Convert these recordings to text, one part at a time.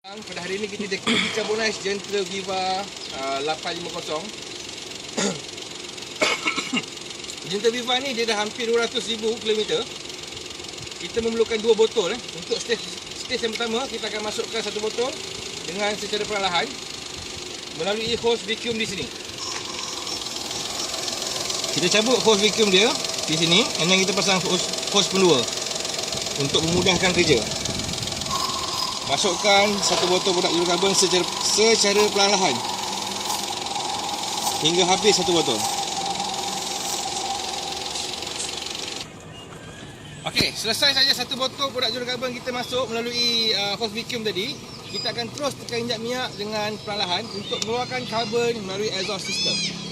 Pada hari ini kita ada Kiki Carbonize Gentle Viva uh, 850 Gentle Viva ni dia dah hampir 200,000 km Kita memerlukan dua botol eh. Untuk stage, stage yang pertama kita akan masukkan satu botol Dengan secara perlahan Melalui hose vacuum di sini. Kita cabut hose vacuum dia di sini then kita pasang hose, hose pendua Untuk memudahkan kerja Masukkan satu botol produk hidrokarbon secara, secara perlahan Hingga habis satu botol. Okey, selesai saja satu botol produk hidrokarbon kita masuk melalui uh, hose vacuum tadi. Kita akan terus tekan injak minyak dengan perlahan Untuk mengeluarkan karbon melalui exhaust system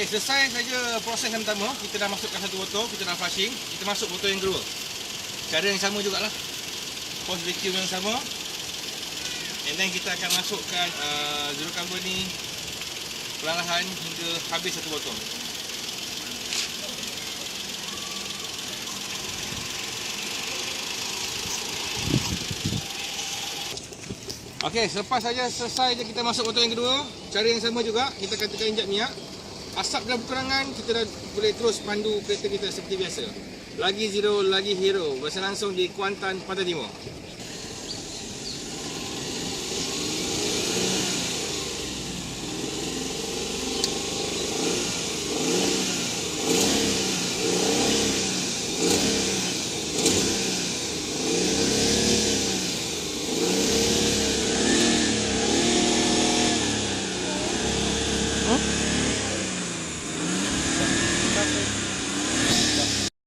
Okey, selesai saja proses yang pertama. Kita dah masukkan satu botol, kita dah flushing. Kita masuk botol yang kedua. Cara yang sama jugalah. Hose vacuum yang sama. And then kita akan masukkan uh, zero carbon ni perlahan hingga habis satu botol. Okey, selepas saja selesai je kita masuk botol yang kedua, cara yang sama juga, kita akan tekan injak minyak. Asap dalam berkurangan, kita dah boleh terus pandu kereta kita seperti biasa. Lagi zero, lagi hero. Berasa langsung di Kuantan, Pantai Timur.